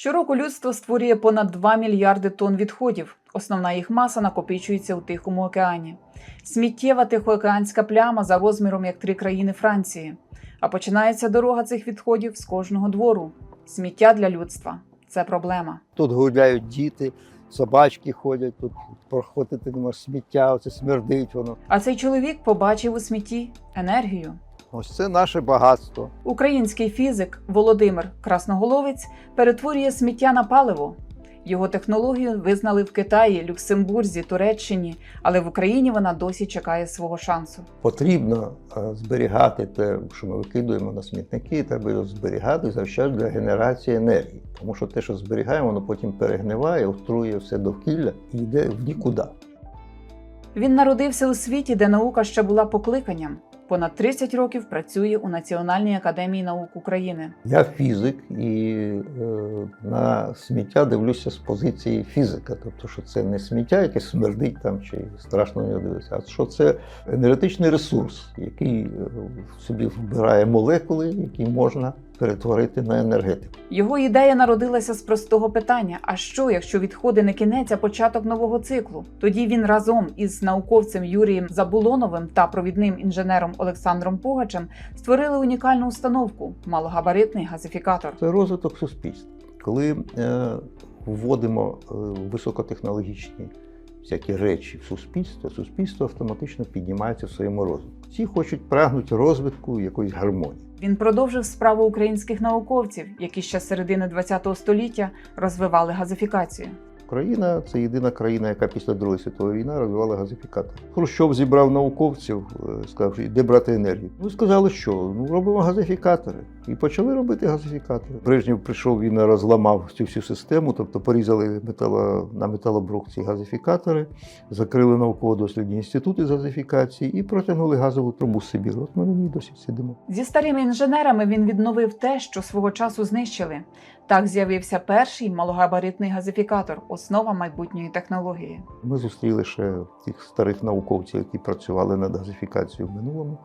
Щороку людство створює понад 2 мільярди тонн відходів. Основна їх маса накопичується у Тихому океані. Сміттєва тихоокеанська пляма за розміром як три країни Франції. А починається дорога цих відходів з кожного двору. Сміття для людства це проблема. Тут гуляють діти, собачки ходять, тут проходити нема сміття, оце смердить воно. А цей чоловік побачив у смітті енергію. Ось це наше багатство. Український фізик Володимир Красноголовець перетворює сміття на паливо. Його технологію визнали в Китаї, Люксембурзі, Туреччині, але в Україні вона досі чекає свого шансу. Потрібно е, зберігати те, що ми викидуємо на смітники, треба його зберігати завчасно для генерації енергії. Тому що те, що зберігаємо, воно потім перегниває, отрує все довкілля і йде в нікуди. Він народився у світі, де наука ще була покликанням. Понад 30 років працює у Національній академії наук України. Я фізик і е, на сміття дивлюся з позиції фізика. Тобто, що це не сміття, яке смердить там чи страшно не дивитися, а що це енергетичний ресурс, який е, в собі вбирає молекули, які можна перетворити на енергетику. Його ідея народилася з простого питання: а що, якщо відходи не кінець, а початок нового циклу? Тоді він разом із науковцем Юрієм Забулоновим та провідним інженером Олександром Пугачем створили унікальну установку малогабаритний газифікатор. Це розвиток суспільства. Коли е, вводимо е, високотехнологічні всякі речі в суспільство, суспільство автоматично піднімається в своєму розвитку. Всі хочуть прагнуть розвитку якоїсь гармонії. Він продовжив справу українських науковців, які ще з середини ХХ століття розвивали газифікацію. Україна це єдина країна, яка після Другої світової війни розвивала газифікатор. Хрущов зібрав науковців, е, сказав, де брати енергію. Ну сказали, що ну робимо газифікатори. І почали робити газифікатори. Брежнєв прийшов, він розламав цю всю систему, тобто порізали метало, на металобрухт ці газифікатори, закрили науково-дослідні інститути з газифікації і протягнули газову трубу з. От ми на ній досі сидимо. Зі старими інженерами він відновив те, що свого часу знищили. Так з'явився перший малогабаритний газифікатор, основа майбутньої технології. Ми зустріли ще тих старих науковців, які працювали над газифікацією в минулому.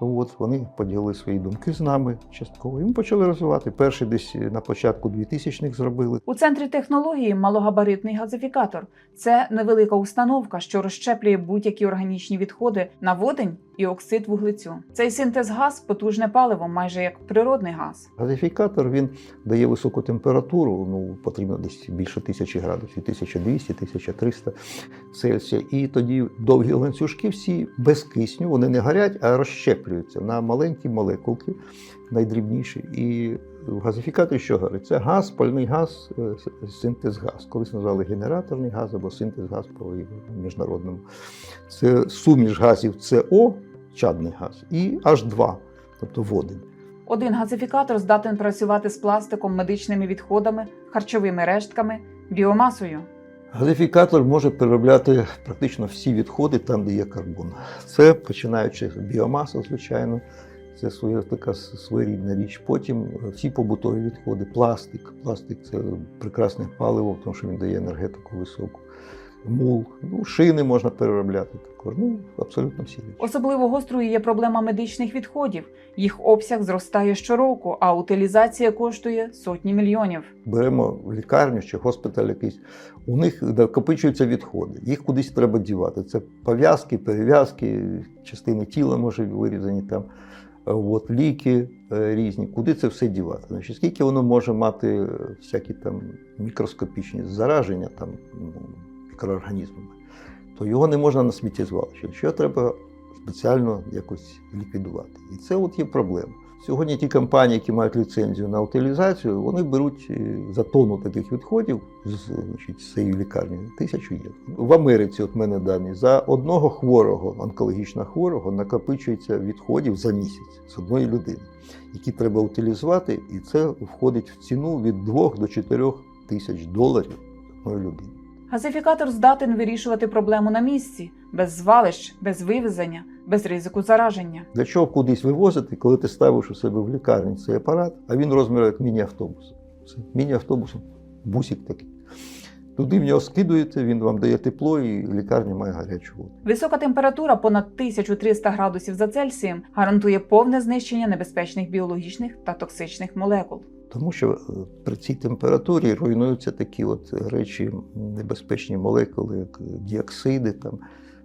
От вони поділили свої думки з нами частково. І ми почали розвивати. Перший десь на початку 2000-х зробили. У центрі технології малогабаритний газифікатор це невелика установка, що розщеплює будь-які органічні відходи на водень і оксид вуглецю. Цей синтез газ потужне паливо, майже як природний газ. Газифікатор він дає високу температуру, ну потрібно десь більше тисячі градусів, 1200-1300 Цельсія. І тоді довгі ланцюжки всі без кисню, вони не горять, а розщеплюються на маленькі молекулки, найдрібніші. І в газифікаторі що горить? Це газ, пальний газ, е, синтез газ. Колись назвали генераторний газ або синтез газ по міжнародному. Це суміш газів СО, чадний газ, і H2, тобто водень. Один газифікатор здатен працювати з пластиком, медичними відходами, харчовими рештками, біомасою. Газифікатор може переробляти практично всі відходи там, де є карбон. Це починаючи з біомаса, звичайно, це своя така своєрідна річ. Потім всі побутові відходи, пластик. Пластик це прекрасне паливо, тому що він дає енергетику високу. Мул, ну, шини можна переробляти також. Ну, абсолютно всі речі. Особливо гострою є проблема медичних відходів. Їх обсяг зростає щороку, а утилізація коштує сотні мільйонів. Беремо в лікарню чи госпіталь якийсь, у них накопичуються відходи, їх кудись треба дівати. Це пов'язки, перев'язки, частини тіла може вирізані там, от, ліки е, різні. Куди це все дівати? Значить, скільки воно може мати е, всякі там мікроскопічні зараження там, ну, мікроорганізмами, то його не можна на сміттєзвалище. Що треба спеціально якось ліквідувати. І це от є проблема. Сьогодні ті компанії, які мають ліцензію на утилізацію, вони беруть е, за тонну таких відходів з значить, цієї лікарні тисячу євро. В Америці, от мене дані, за одного хворого, онкологічно хворого, накопичується відходів за місяць з одної людини, які треба утилізувати, і це входить в ціну від 2 до 4 тисяч доларів одної людини. Газифікатор здатен вирішувати проблему на місці, без звалищ, без вивезення, без ризику зараження. Для чого кудись вивозити, коли ти ставиш у себе в лікарні цей апарат, а він розміру як міні-автобус. Це міні-автобус, бусик такий. Туди в нього скидуєте, він вам дає тепло і лікарня має гарячу воду. Висока температура понад 1300 градусів за Цельсієм гарантує повне знищення небезпечних біологічних та токсичних молекул. Тому що е, при цій температурі руйнуються такі от речі, небезпечні молекули, як діоксиди, там,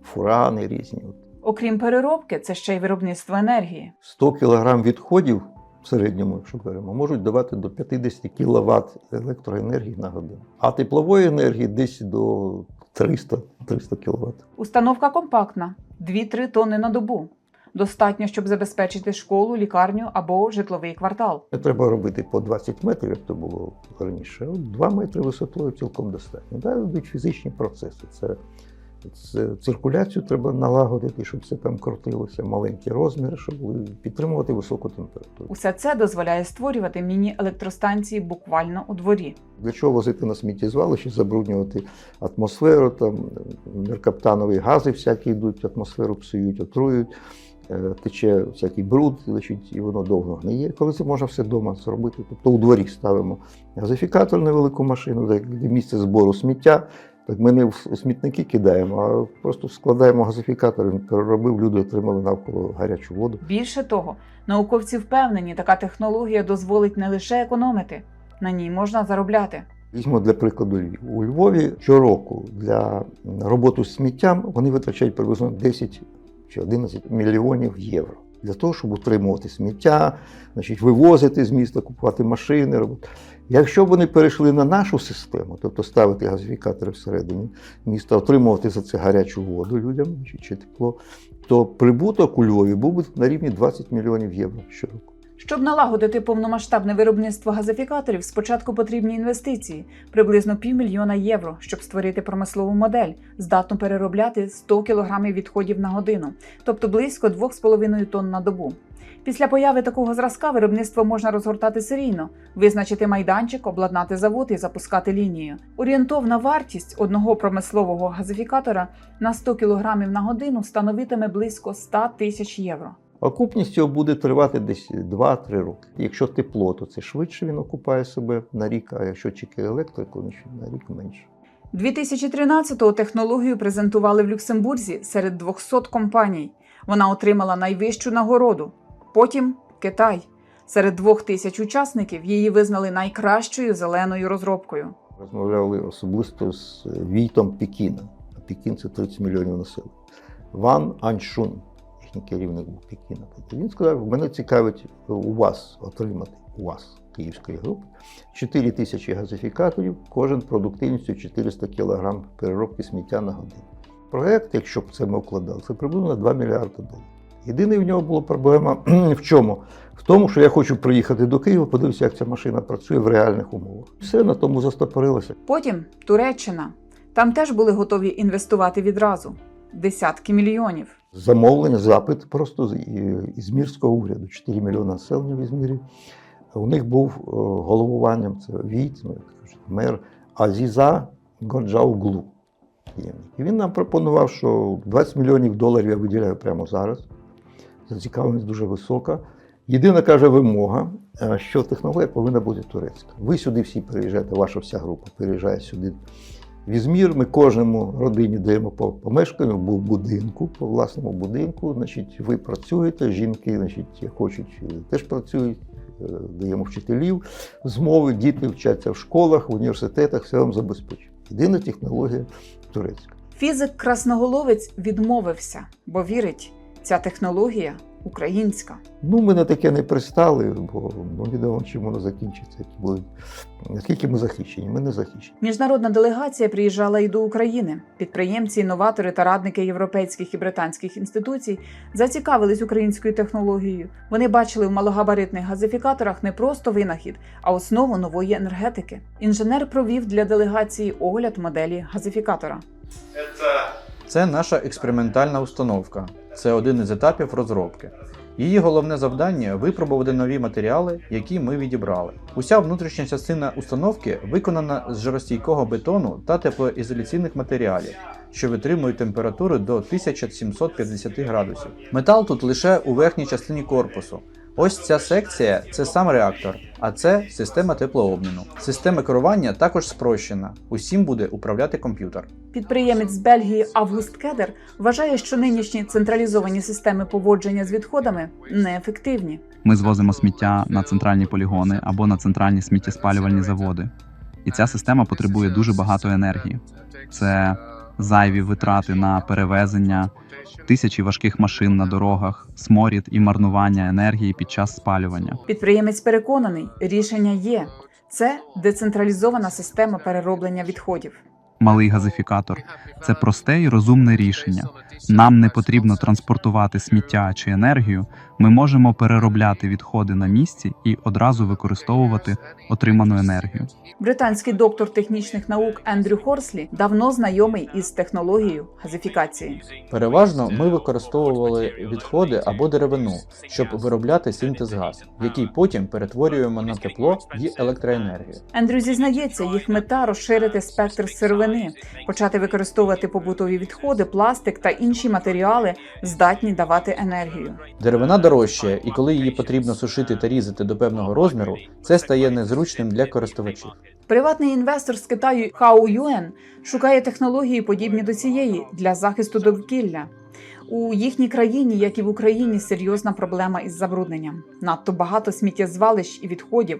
фурани різні. Окрім переробки, це ще й виробництво енергії. 100 кг відходів в середньому, якщо беремо, можуть давати до 50 кВт електроенергії на годину. А теплової енергії десь до 300, 300 кВт. Установка компактна 2-3 тонни на добу. Достатньо, щоб забезпечити школу, лікарню або житловий квартал. Не треба робити по 20 метрів, як то було раніше. От 2 метри висотою цілком достатньо. Далі йдуть фізичні процеси. Це, це циркуляцію треба налагодити, щоб все там крутилося, маленькі розміри, щоб підтримувати високу температуру. Усе це дозволяє створювати міні-електростанції буквально у дворі. Для чого возити на сміттєзвалище, забруднювати атмосферу, там меркаптанові гази всякі йдуть, атмосферу псують, отрують, тече всякий бруд, значить, і воно довго гниє. Коли це можна все вдома зробити, тобто у дворі ставимо газифікатор невелику машину, де де місце збору сміття. Так ми не в смітники кидаємо, а просто складаємо газифікатор, він переробив, люди отримали навколо гарячу воду. Більше того, науковці впевнені, така технологія дозволить не лише економити, на ній можна заробляти. Візьмо для прикладу Львів. У Львові щороку для роботи з сміттям вони витрачають приблизно 10 чи 11 мільйонів євро. Для того, щоб утримувати сміття, значить, вивозити з міста, купувати машини. Робити. Якщо б вони перейшли на нашу систему, тобто ставити газифікатори всередині міста, отримувати за це гарячу воду людям чи, тепло, то прибуток у Львові був би на рівні 20 мільйонів євро щороку. Щоб налагодити повномасштабне виробництво газифікаторів, спочатку потрібні інвестиції приблизно півмільйона євро, щоб створити промислову модель, здатну переробляти 100 кг відходів на годину, тобто близько 2,5 тонн на добу. Після появи такого зразка виробництво можна розгортати серійно, визначити майданчик, обладнати завод і запускати лінію. Орієнтовна вартість одного промислового газифікатора на 100 кг на годину становитиме близько 100 тисяч євро. Окупність цього буде тривати десь 2-3 роки. Якщо тепло, то це швидше він окупає себе на рік, а якщо тільки електрику, значить на рік менше. 2013-го технологію презентували в Люксембурзі серед 200 компаній. Вона отримала найвищу нагороду. Потім Китай. Серед двох тисяч учасників її визнали найкращою зеленою розробкою. Розмовляли особисто з Війтом Пекіна. А Пекін це 30 мільйонів населення. Ван Аньшун, їхній керівник був Пекіна. Він сказав, мене цікавить у вас отримати, у вас, київської групи, 4 тисячі газифікаторів, кожен продуктивністю 400 кг переробки сміття на годину. Проект, якщо б це ми вкладали, це приблизно 2 мільярди доларів. Єдине в нього була проблема в чому? В тому, що я хочу приїхати до Києва, подивитися, як ця машина працює в реальних умовах. Все на тому застопорилося. Потім Туреччина. Там теж були готові інвестувати відразу десятки мільйонів. Замовлення, запит просто з і- ізмірського уряду. 4 мільйони населення в Ізмірі. У них був е, головуванням це Війт, ну, мер Азіза Годжауглу. І він нам пропонував, що 20 мільйонів доларів я виділяю прямо зараз. Зацікавленість дуже висока. Єдина каже вимога, е, що технологія повинна бути турецька. Ви сюди всі переїжджаєте, ваша вся група переїжджає сюди в Ізмір. Ми кожному родині даємо по помешканню, бу- будинку, по власному будинку. Значить, ви працюєте, жінки, значить, хочуть, е, теж працюють. е, Даємо вчителів змови, діти вчаться в школах, в університетах, все вам забезпечує. Єдина технологія турецька. Фізик Красноголовець відмовився, бо вірить, ця технологія українська. Ну, ми на таке не пристали, бо ну, відомо, чим воно закінчиться. Наскільки ми захищені? Ми не захищені. Міжнародна делегація приїжджала і до України. Підприємці, інноватори та радники європейських і британських інституцій зацікавились українською технологією. Вони бачили в малогабаритних газифікаторах не просто винахід, а основу нової енергетики. Інженер провів для делегації огляд моделі газифікатора. Це наша експериментальна установка. Це один із етапів розробки. Її головне завдання випробувати нові матеріали, які ми відібрали. Уся внутрішня частина установки виконана з жаростійкого бетону та теплоізоляційних матеріалів, що витримують температуру до 1750 градусів. Метал тут лише у верхній частині корпусу. Ось ця секція це сам реактор, а це система теплообміну. Система керування також спрощена. Усім буде управляти комп'ютер. Підприємець з Бельгії Август Кедер вважає, що нинішні централізовані системи поводження з відходами неефективні. Ми звозимо сміття на центральні полігони або на центральні сміттєспалювальні заводи. І ця система потребує дуже багато енергії. Це зайві витрати на перевезення, тисячі важких машин на дорогах, сморід і марнування енергії під час спалювання. Підприємець переконаний, рішення є. Це децентралізована система перероблення відходів. Малий газифікатор це просте і розумне рішення. Нам не потрібно транспортувати сміття чи енергію. Ми можемо переробляти відходи на місці і одразу використовувати отриману енергію. Британський доктор технічних наук Ендрю Хорслі давно знайомий із технологією газифікації. Переважно ми використовували відходи або деревину, щоб виробляти синтез газ, який потім перетворюємо на тепло і електроенергію. Ендрю зізнається, їх мета розширити спектр сировини, почати використовувати побутові відходи, пластик та інші матеріали, здатні давати енергію. Деревина дорожчає, і коли її потрібно сушити та різати до певного розміру, це стає незручним для користувачів. Приватний інвестор з Китаю Хао Юен шукає технології, подібні до цієї для захисту довкілля. У їхній країні, як і в Україні, серйозна проблема із забрудненням. Надто багато сміттєзвалищ і відходів,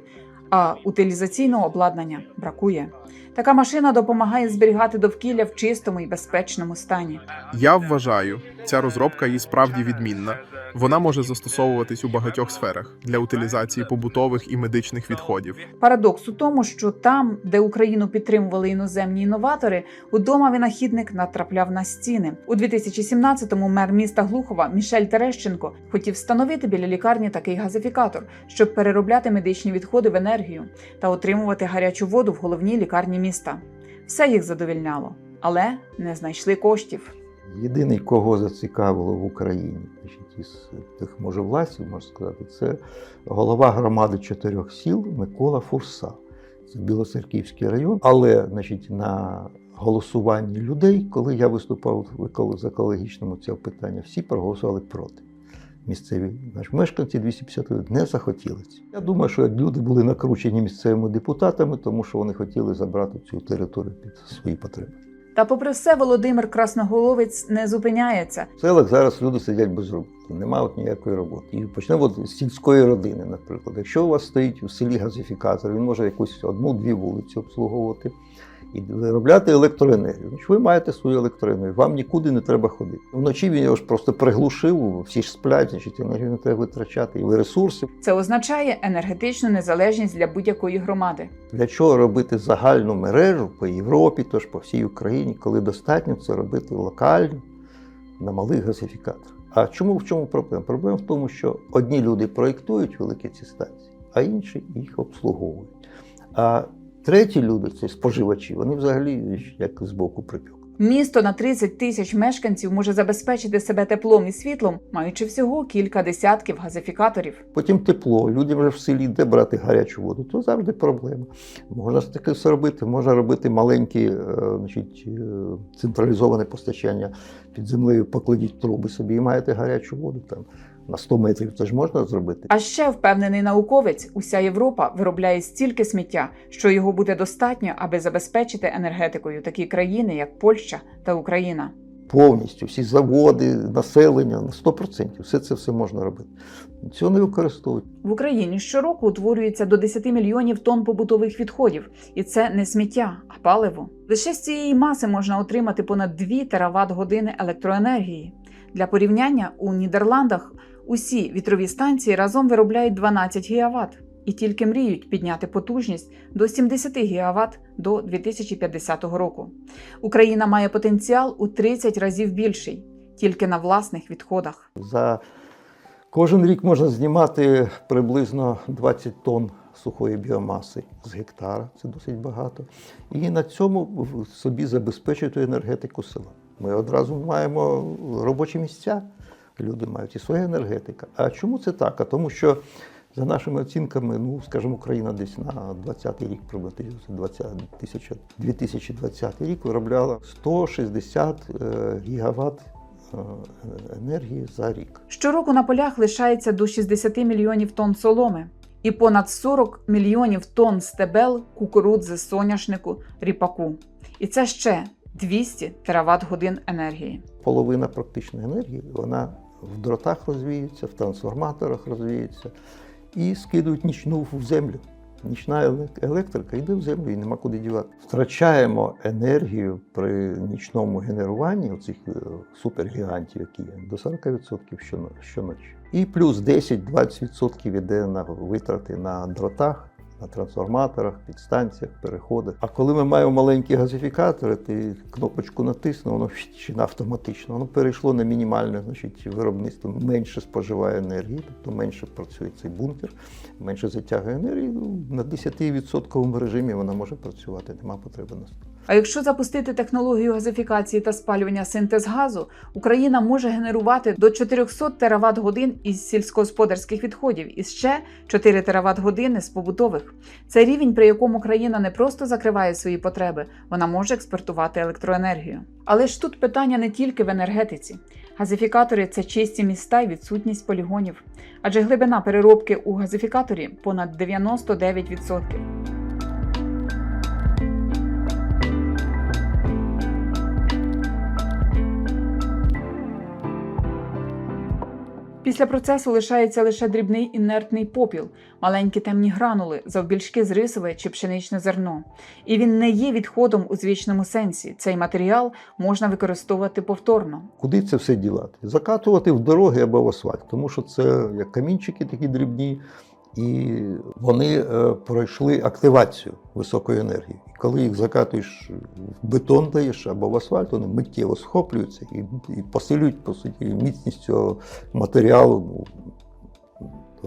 а утилізаційного обладнання бракує. Така машина допомагає зберігати довкілля в чистому і безпечному стані. Я вважаю, ця розробка є справді відмінна. Вона може застосовуватись у багатьох сферах для утилізації побутових і медичних відходів. Парадокс у тому, що там, де Україну підтримували іноземні інноватори, удома винахідник натрапляв на стіни. У 2017-му мер міста Глухова Мішель Терещенко хотів встановити біля лікарні такий газифікатор, щоб переробляти медичні відходи в енергію та отримувати гарячу воду в головній лікарні міста. Все їх задовільняло, але не знайшли коштів. Єдиний, кого зацікавило в Україні, значить, із тих можновладців, можна сказати, це голова громади чотирьох сіл Микола Фурса. Це Білоцерківський район. Але значить, на голосуванні людей, коли я виступав в з екологічному цього питання, всі проголосували проти. Місцеві наші мешканці 250 не захотіли. Я думаю, що люди були накручені місцевими депутатами, тому що вони хотіли забрати цю територію під свої потреби. Та, попри все, Володимир Красноголовець не зупиняється. В селах зараз люди сидять без роботи, немає от ніякої роботи. І почнемо з сільської родини, наприклад. Якщо у вас стоїть у селі газифікатор, він може якусь одну-дві вулиці обслуговувати і виробляти електроенергію. Значить, ви маєте свою електроенергію, вам нікуди не треба ходити. Вночі він його ж просто приглушив, всі ж сплять, значить енергію не треба витрачати, і ви ресурси. Це означає енергетичну незалежність для будь-якої громади. Для чого робити загальну мережу по Європі, тож по всій Україні, коли достатньо це робити локально на малих газифікаторах? А чому в чому проблема? Проблема в тому, що одні люди проєктують великі ці станції, а інші їх обслуговують. А треті люди, це споживачі, вони взагалі як з боку припік. Місто на 30 тисяч мешканців може забезпечити себе теплом і світлом, маючи всього кілька десятків газифікаторів. Потім тепло, людям вже в селі де брати гарячу воду, то завжди проблема. Можна таке все робити, можна робити маленькі, е, значить, е, централізоване постачання під землею, покладіть труби собі і маєте гарячу воду там на 100 метрів. Це ж можна зробити. А ще впевнений науковець, уся Європа виробляє стільки сміття, що його буде достатньо, аби забезпечити енергетикою такі країни, як Польща та Україна. Повністю всі заводи, населення на 100%. Все це все можна робити. Цього не використовують. В Україні щороку утворюється до 10 мільйонів тонн побутових відходів, і це не сміття, а паливо. Лише з цієї маси можна отримати понад 2 тераватт години електроенергії. Для порівняння у Нідерландах усі вітрові станції разом виробляють 12 гігаватт і тільки мріють підняти потужність до 70 гігаватт до 2050 року. Україна має потенціал у 30 разів більший тільки на власних відходах. За кожен рік можна знімати приблизно 20 тонн сухої біомаси з гектара, це досить багато. І на цьому собі забезпечити енергетику села. Ми одразу маємо робочі місця, люди мають і своя енергетика. А чому це так? А тому що за нашими оцінками, ну скажімо, Україна десь на 20-й рік приблизно 20, тисяча- 2020 рік виробляла 160 е, гігават е, енергії за рік. Щороку на полях лишається до 60 мільйонів тонн соломи і понад 40 мільйонів тонн стебел кукурудзи, соняшнику, ріпаку. І це ще 200 тераватт годин енергії. Половина практичної енергії вона в дротах розвіється, в трансформаторах розвіється і скидують нічну в землю. Нічна електрика йде в землю і нема куди дівати. Втрачаємо енергію при нічному генеруванні оцих е, супергігантів, які є, до 40% щоно- щоночі. І плюс 10-20% йде на витрати на дротах, на трансформаторах, підстанціях, переходах. А коли ми маємо маленькі газифікатори, ти кнопочку натиснув, воно чи автоматично, воно перейшло на мінімальне, значить, виробництво менше споживає енергії, тобто менше працює цей бункер, менше затягує енергії. Ну, на 10% режимі вона може працювати, нема потреби на А якщо запустити технологію газифікації та спалювання синтез газу, Україна може генерувати до 400 тераватт годин із сільськогосподарських відходів і ще 4 тераватт години з побутових. Це рівень, при якому країна не просто закриває свої потреби, вона може експортувати електроенергію. Але ж тут питання не тільки в енергетиці. Газифікатори це чисті міста і відсутність полігонів, адже глибина переробки у газифікаторі понад 99%. Після процесу лишається лише дрібний інертний попіл, маленькі темні гранули, завбільшки з рисове чи пшеничне зерно. І він не є відходом у звичному сенсі. Цей матеріал можна використовувати повторно. Куди це все дівати? Закатувати в дороги або в асфальт, тому що це як камінчики такі дрібні, і вони е, пройшли активацію високої енергії. І коли їх закатуєш в бетон даєш або в асфальт, вони миттєво схоплюються і, і посилюють по суті міцність цього матеріалу ну,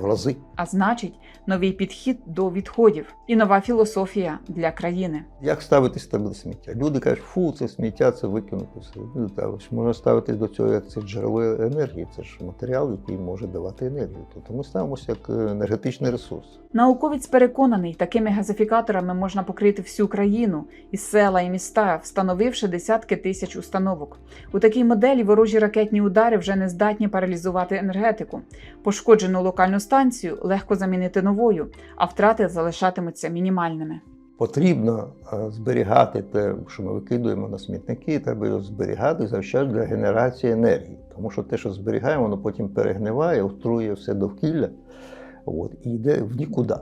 в рази. А значить, новий підхід до відходів і нова філософія для країни. Як ставитись там до сміття? Люди кажуть, фу, це сміття, це викинути все. Ну, та, ось можна ставитись до цього як це джерело енергії, це ж матеріал, який може давати енергію. Тобто ми ставимося як е, енергетичний ресурс. Науковець переконаний, такими газифікаторами можна покрити всю країну і села, і міста, встановивши десятки тисяч установок. У такій моделі ворожі ракетні удари вже не здатні паралізувати енергетику. Пошкоджену локальну станцію легко замінити новою, а втрати залишатимуться мінімальними. Потрібно е, зберігати те, що ми викидуємо на смітники, треба його зберігати завжди для генерації енергії. Тому що те, що зберігаємо, воно потім перегниває, отрує все довкілля от, і йде в нікуди.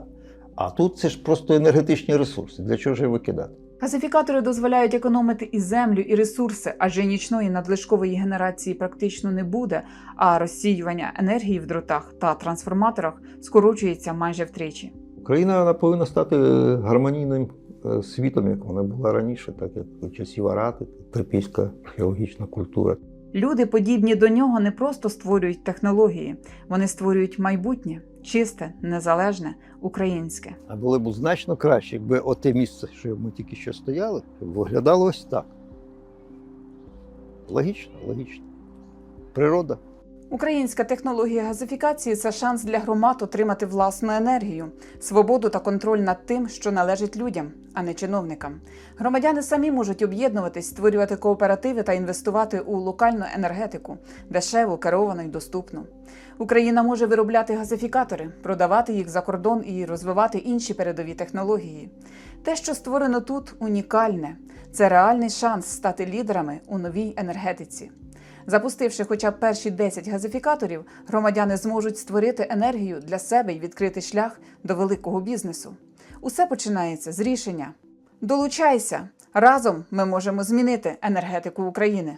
А тут це ж просто енергетичні ресурси. Для чого ж їх викидати? Газифікатори дозволяють економити і землю, і ресурси, адже нічної надлишкової генерації практично не буде, а розсіювання енергії в дротах та трансформаторах скорочується майже втричі. Україна вона повинна стати е, гармонійним е, світом, як вона була раніше, так як часів Арати, трипільська археологічна культура. Люди, подібні до нього, не просто створюють технології, вони створюють майбутнє, чисте, незалежне, українське. А було б значно краще, якби оте місце, що ми тільки що стояли, виглядало ось так. Логічно, логічно. Природа. Українська технологія газифікації це шанс для громад отримати власну енергію, свободу та контроль над тим, що належить людям, а не чиновникам. Громадяни самі можуть об'єднуватись, створювати кооперативи та інвестувати у локальну енергетику, дешеву, керовану й доступну. Україна може виробляти газифікатори, продавати їх за кордон і розвивати інші передові технології. Те, що створено тут, унікальне. Це реальний шанс стати лідерами у новій енергетиці. Запустивши хоча б перші 10 газифікаторів, громадяни зможуть створити енергію для себе і відкрити шлях до великого бізнесу. Усе починається з рішення. Долучайся! Разом ми можемо змінити енергетику України.